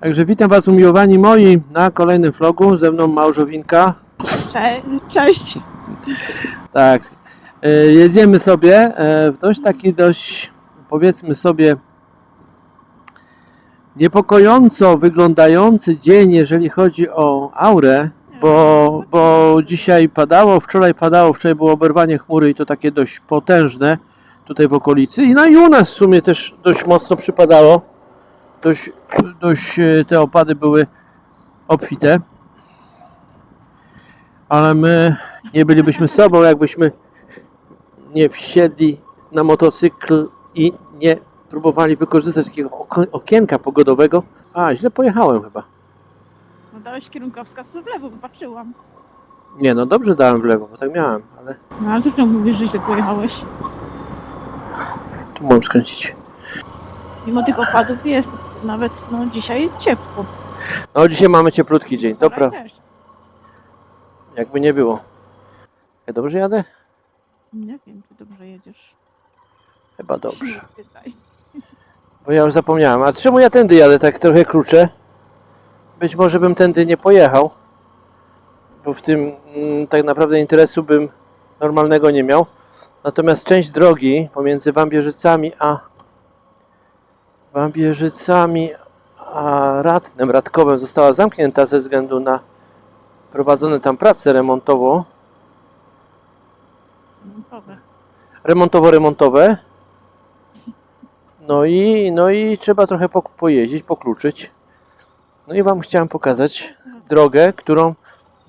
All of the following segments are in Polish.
Także witam Was umiłowani moi na kolejnym vlogu. Ze mną Małżowinka. Cze- Cześć. Tak. E, jedziemy sobie e, w dość taki dość powiedzmy sobie niepokojąco wyglądający dzień, jeżeli chodzi o aurę, bo, bo dzisiaj padało, wczoraj padało, wczoraj było oberwanie chmury i to takie dość potężne tutaj w okolicy. I no i u nas w sumie też dość mocno przypadało. Dość, dość e, te opady były obfite. Ale my nie bylibyśmy sobą, jakbyśmy nie wsiedli na motocykl i nie próbowali wykorzystać takiego okienka pogodowego. A, źle pojechałem chyba. No dałeś kierunkowskaz w lewo, zobaczyłam. Nie, no dobrze dałem w lewo, bo tak miałem, ale No ale co mówisz, że źle pojechałeś? tu mam skręcić. Mimo tych opadów jest nawet no dzisiaj ciepło. No dzisiaj mamy cieplutki dzień, to Wczoraj prawda. też. Jakby nie było. Ja dobrze jadę? Nie wiem, czy dobrze jedziesz. Chyba dobrze. Nie pytaj. Bo ja już zapomniałem. A czemu ja tędy jadę tak trochę krótsze? Być może bym tędy nie pojechał. Bo w tym mm, tak naprawdę interesu bym normalnego nie miał. Natomiast część drogi pomiędzy Wambierzycami a Wambierzycami a Radnem, Radkowem została zamknięta ze względu na prowadzone tam prace remontowo, remontowo-remontowe. No i, no i trzeba trochę po, pojeździć, pokluczyć. No i Wam chciałem pokazać drogę, którą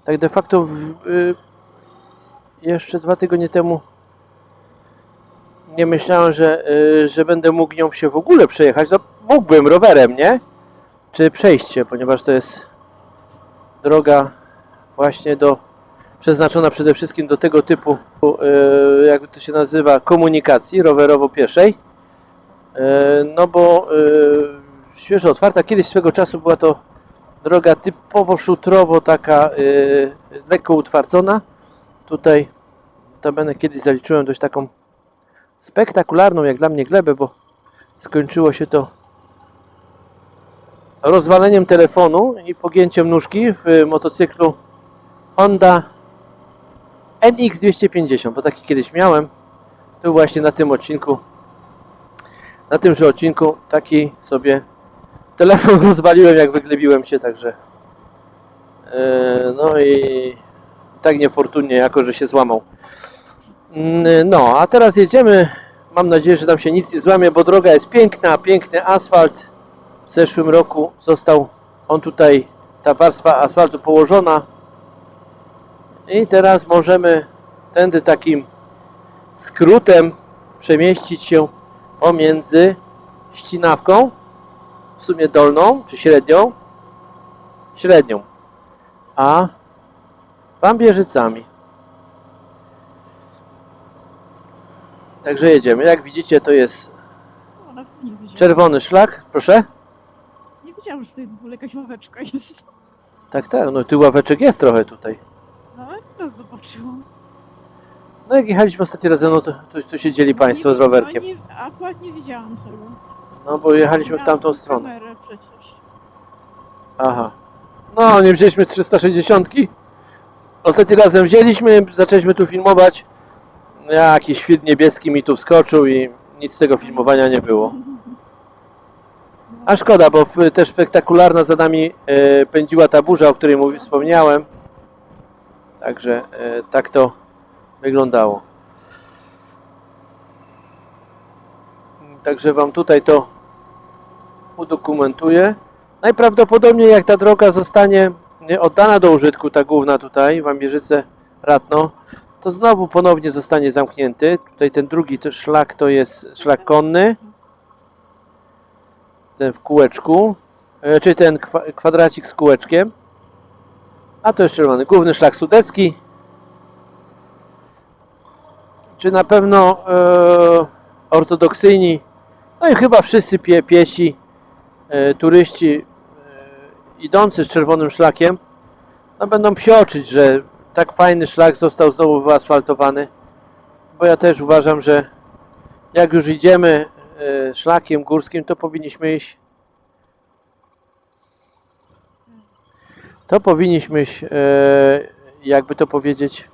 tak de facto w, y, jeszcze dwa tygodnie temu nie myślałem, że, y, że będę mógł nią się w ogóle przejechać. No, mógłbym rowerem, nie? Czy przejście, ponieważ to jest droga właśnie do przeznaczona przede wszystkim do tego typu, y, jakby to się nazywa, komunikacji rowerowo-pieszej. E, No bo świeżo otwarta. Kiedyś swego czasu była to droga typowo szutrowo, taka lekko utwardzona. Tutaj notabene kiedyś zaliczyłem dość taką spektakularną jak dla mnie glebę, bo skończyło się to rozwaleniem telefonu i pogięciem nóżki w motocyklu Honda NX250, bo taki kiedyś miałem. Tu właśnie na tym odcinku na tymże odcinku taki sobie telefon rozwaliłem, jak wyglebiłem się, także e, no i tak niefortunnie, jako że się złamał. Mm, No, a teraz jedziemy. Mam nadzieję, że tam się nic nie złamie, bo droga jest piękna, piękny asfalt. W zeszłym roku został on tutaj, ta warstwa asfaltu położona. I teraz możemy tędy takim skrótem przemieścić się pomiędzy ścinawką, w sumie dolną czy średnią, średnią, a Wambierzycami. Także jedziemy. Jak widzicie, to jest No, ale nie widziałam. czerwony szlak. Proszę. Nie wiedziałam, że tutaj w ogóle jakaś ławeczka jest. Tak, tak. No tu ławeczek jest trochę tutaj. No ale teraz zobaczyłam. No jak jechaliśmy ostatni raz, no to tu, tu siedzieli Państwo z rowerkiem. No, nie, akurat nie widziałam tego. No bo jechaliśmy w Miałam tamtą tą stronę. kamerę przecież. Aha. No, nie wzięliśmy 360. Ostatni razem wzięliśmy, zaczęliśmy tu filmować. Jakiś świt niebieski mi tu wskoczył i nic z tego filmowania nie było. A szkoda, bo też spektakularna za nami e, pędziła ta burza, o której wspomniałem. Także e, tak to wyglądało. Także Wam tutaj to udokumentuję. Najprawdopodobniej jak ta droga zostanie nie, oddana do użytku, ta główna tutaj, w Ambierzyce Ratno, to znowu ponownie zostanie zamknięty. Tutaj ten drugi to szlak to jest szlak konny. Ten w kółeczku, e, czyli ten kwa, kwadracik z kółeczkiem. A to jest czerwony. Główny szlak sudecki. Czy na pewno e, ortodoksyjni, no i chyba wszyscy pie, piesi e, turyści e, idący z czerwonym szlakiem no będą psioczyć, że tak fajny szlak został znowu wyasfaltowany, bo ja też uważam, że jak już idziemy e, szlakiem górskim, to powinniśmy iść. To powinniśmy iść, e, jakby to powiedzieć.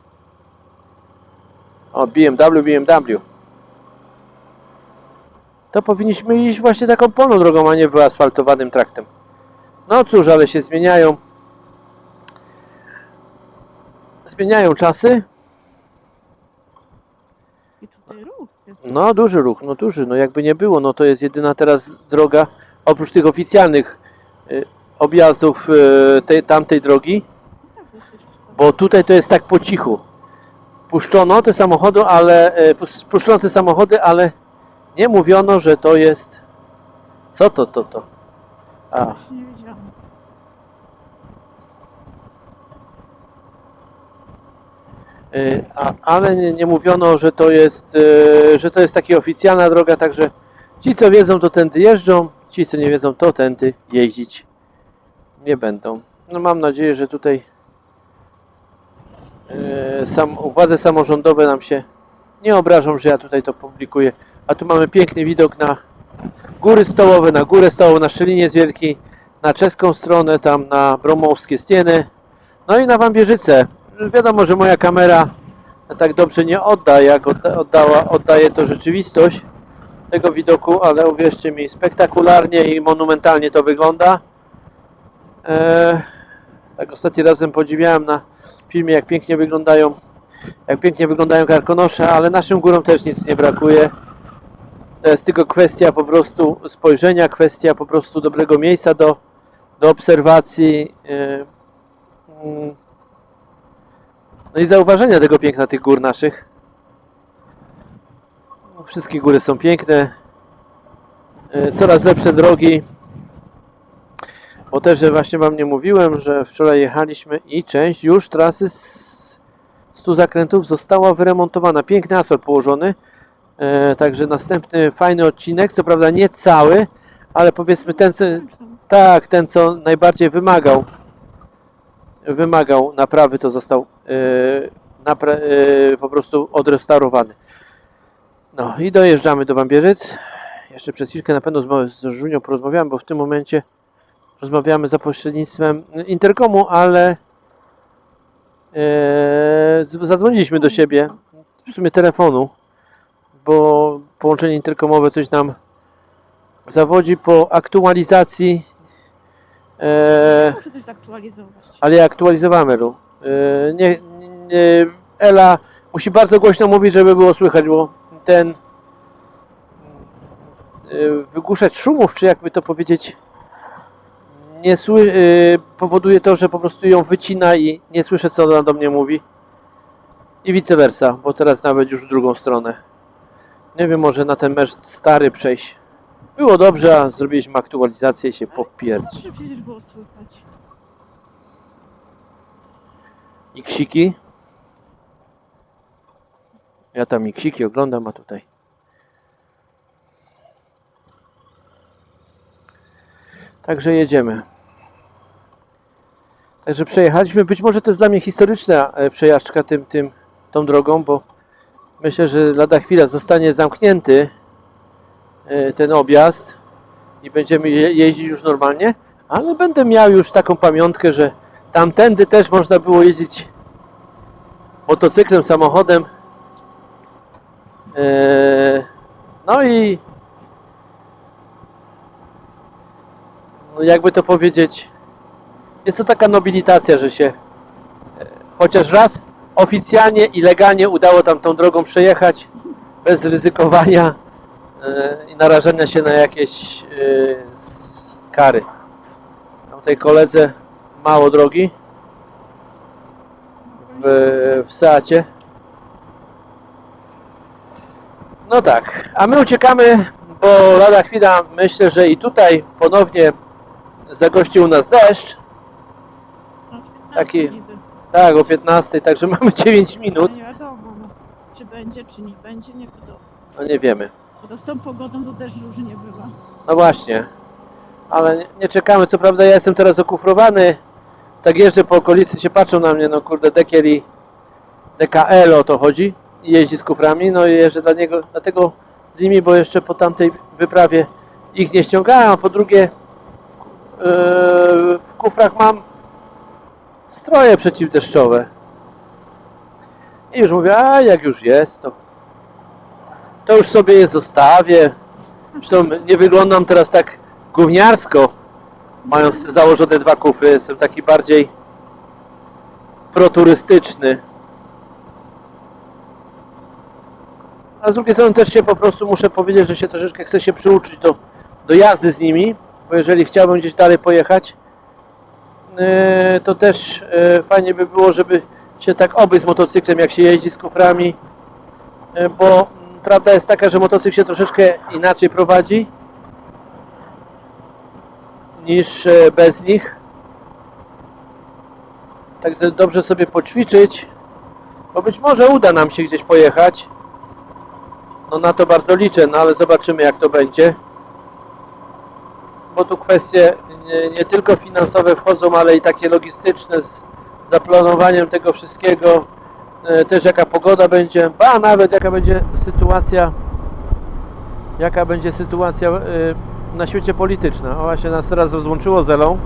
O BMW, BMW to powinniśmy iść właśnie taką polną drogą, a nie wyasfaltowanym traktem. No cóż, ale się zmieniają. Zmieniają czasy. I tutaj ruch jest. No duży ruch, no duży, no jakby nie było, no to jest jedyna teraz droga, oprócz tych oficjalnych y, objazdów y, tej, tamtej drogi, No tak, to jest jeszcze bo tutaj to jest tak po cichu. Puszczono te samochody, ale y, pus- puszczono te samochody, ale nie mówiono, że to jest co to to to. A, nie. y, a ale nie, nie mówiono, że to jest y, że to jest taka oficjalna droga, także ci co wiedzą to tędy jeżdżą, ci co nie wiedzą to tędy jeździć nie będą. No mam nadzieję, że tutaj e, sam, władze samorządowe nam się nie obrażą, że ja tutaj to publikuję. A tu mamy piękny widok na góry stołowe, na górę stołową, na Szyliniec Wielki, na czeską stronę, tam na Bromowskie Stieny, no i na Wambierzyce. Wiadomo, że moja kamera tak dobrze nie odda, jak odda, oddała, oddaje to rzeczywistość tego widoku, ale uwierzcie mi, spektakularnie i monumentalnie to wygląda. Eee, tak ostatni razem podziwiałem na filmie, jak pięknie wyglądają jak pięknie wyglądają karkonosze, ale naszym górom też nic nie brakuje. To jest tylko kwestia po prostu spojrzenia, kwestia po prostu dobrego miejsca do, do obserwacji. eee, mm, No i zauważenia tego piękna tych gór naszych. Wszystkie góry są piękne. Eee, Coraz lepsze drogi. Bo też że właśnie Wam nie mówiłem, że wczoraj jechaliśmy i część już trasy z 100 zakrętów została wyremontowana. Piękny asfalt położony. E, także następny fajny odcinek, co prawda nie cały, ale powiedzmy ten, co, tak, ten co najbardziej wymagał wymagał naprawy, to został e, napra, e, po prostu odrestaurowany. No i dojeżdżamy do Wambierzyc. Jeszcze przez chwilkę na pewno z, z Żunią bo w tym momencie rozmawiamy za pośrednictwem interkomu, ale z- zadzwoniliśmy do siebie, w sumie telefonu, bo połączenie interkomowe coś nam zawodzi po aktualizacji, e, Muszę coś zaktualizować. ale ja aktualizowałem Elu. E, nie, nie, Ela musi bardzo głośno mówić, żeby było słychać, bo ten e, wygłuszać szumów, czy jakby to powiedzieć, nie sły, e, powoduje to, że po prostu ją wycina i nie słyszę, co ona do mnie mówi. I vice versa, bo teraz nawet już w drugą stronę. Nie wiem, może na ten mecz stary przejść. Było dobrze, a zrobiliśmy aktualizację i się popierdzi. Przecież było słychać. I ksiki. Ja tam i ksiki oglądam, a tutaj. Także jedziemy. Także przejechaliśmy. Być może to jest dla mnie historyczna e, przejażdżka tym, tym, tą drogą, bo myślę, że lada chwila zostanie zamknięty ten objazd i będziemy je- jeździć już normalnie, ale będę miał już taką pamiątkę, że tamtędy też można było jeździć motocyklem, samochodem. Eee, No i no jakby to powiedzieć, jest to taka nobilitacja, że się e, chociaż raz oficjalnie i legalnie udało tam tą drogą przejechać bez ryzykowania e, i narażenia się na jakieś e, kary. Tamtej koledze mało drogi w, w Seacie. No tak, a my uciekamy, bo lada chwila myślę, że i tutaj ponownie zagościł u nas deszcz. 15 Taki-. Tak, o 15, także mamy 9 minut. No nie wiadomo, no. czy będzie, czy nie będzie, nie wiadomo. No nie wiemy. Bo to z tą pogodą to też różnie bywa. No właśnie. Ale nie, nie czekamy, co prawda ja jestem teraz okufrowany. Tak jeżdżę po okolicy, się patrzą na mnie, no kurde, Dekiel i DKL o to chodzi. I jeździ z kuframi, no i jeżdżę dla niego, dlatego z nimi, bo jeszcze po tamtej wyprawie ich nie ściągałem, a po drugie yy, w kufrach mam stroje przeciwdeszczowe. I już mówię, a jak już jest, to, to już sobie je zostawię. Zresztą nie wyglądam teraz tak gówniarsko, mając te założone dwa kufry. Jestem taki bardziej proturystyczny. A z drugiej strony też się po prostu muszę powiedzieć, że się troszeczkę chcę się przyuczyć do, do jazdy z nimi, bo jeżeli chciałbym gdzieś dalej pojechać, yy, to też yy, fajnie by było, żeby się tak obyć z motocyklem, jak się jeździ z kuframi, yy, bo prawda jest taka, że motocykl się troszeczkę inaczej prowadzi niż yy, bez nich. Także dobrze sobie poćwiczyć, bo być może uda nam się gdzieś pojechać. No na to bardzo liczę, no ale zobaczymy jak to będzie. Bo tu kwestie nie, nie tylko finansowe wchodzą, ale i takie logistyczne z zaplanowaniem tego wszystkiego. E, Też jaka pogoda będzie, a nawet jaka będzie sytuacja jaka będzie sytuacja e, na świecie polityczna. O właśnie nas teraz rozłączyło z Elą.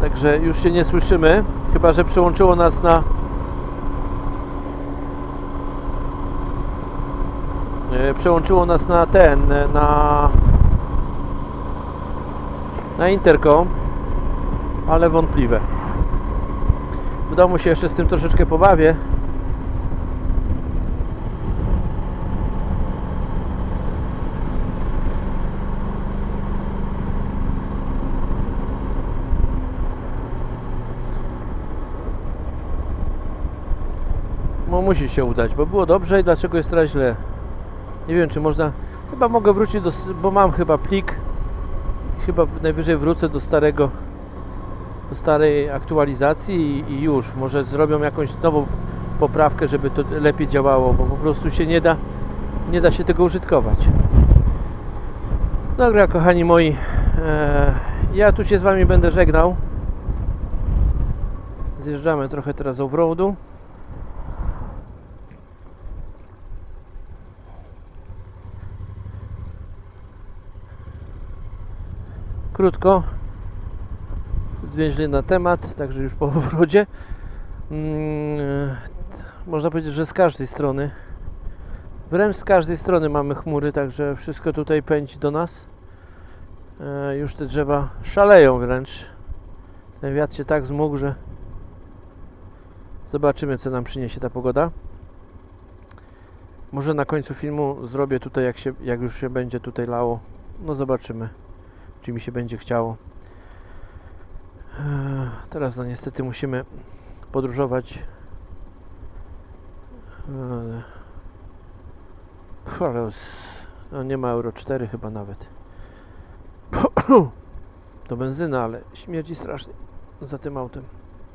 Także już się nie słyszymy, chyba że przyłączyło nas na E, przełączyło nas na ten, na na interkom, ale wątpliwe. W domu się jeszcze z tym troszeczkę pobawię. No musi się udać, bo było dobrze i dlaczego jest teraz źle? Nie wiem, czy można. Chyba mogę wrócić do. Bo mam chyba plik. Chyba najwyżej wrócę do starego. Starej aktualizacji i, i już. Może zrobią jakąś nową poprawkę, żeby to lepiej działało, bo po prostu się nie da. Nie da się tego użytkować. Dobra, kochani moi. E, ja tu się z Wami będę żegnał. Zjeżdżamy trochę teraz offroadu. krótko zwięźli na temat, także już po powrocie. Mm, Można powiedzieć, że z każdej strony, wręcz z każdej strony mamy chmury, także wszystko tutaj pędzi do nas. E, Już te drzewa szaleją wręcz. Ten wiatr się tak zmógł, że zobaczymy, co nam przyniesie ta pogoda. Może na końcu filmu zrobię tutaj, jak, się, jak już się będzie tutaj lało. No zobaczymy czy mi się będzie chciało. Teraz no niestety musimy podróżować. S- no nie ma Euro 4 chyba nawet. To benzyna, ale śmierdzi strasznie za tym autem.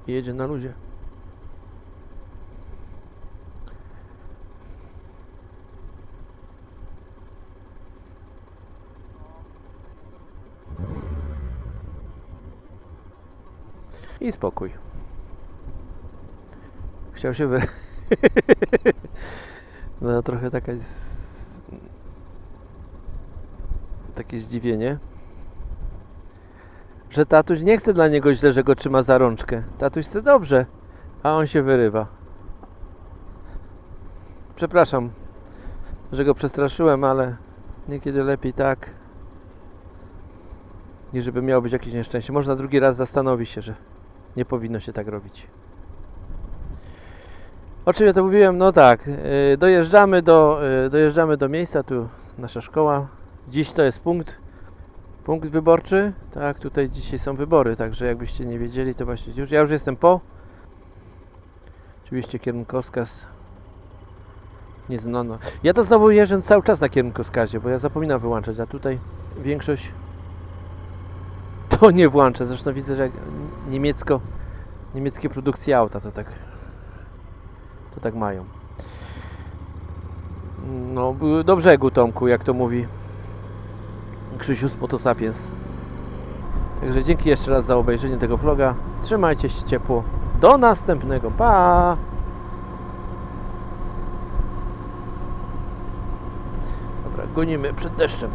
Jedzie na luzie. I spokój. Chciał się wy... no trochę taka... Takie zdziwienie. Że tatuś nie chce dla niego źle, że go trzyma za rączkę. Tatuś chce dobrze, a on się wyrywa. Przepraszam, że go przestraszyłem, ale niekiedy lepiej tak, niż żeby miało być jakieś nieszczęście. Można drugi raz zastanowić się, że nie powinno się tak robić. O czym ja to mówiłem? No tak, yy, dojeżdżamy do, yy, dojeżdżamy do miejsca, tu nasza szkoła. Dziś to jest punkt, punkt wyborczy. Tak, tutaj dzisiaj są wybory, także jakbyście nie wiedzieli, to właśnie już, ja już jestem po. Oczywiście kierunkowskaz nie znano. Ja to znowu jeżdżę cały czas na kierunkowskazie, bo ja zapominam wyłączać, a tutaj większość to nie włączę. Zresztą widzę, że niemiecko, niemieckie produkcje auta to tak to tak mają. No, do brzegu Tomku, jak to mówi Krzysiu z Motosapiens. Także dzięki jeszcze raz za obejrzenie tego vloga. Trzymajcie się ciepło. Do następnego. Pa! Dobra, gonimy przed deszczem.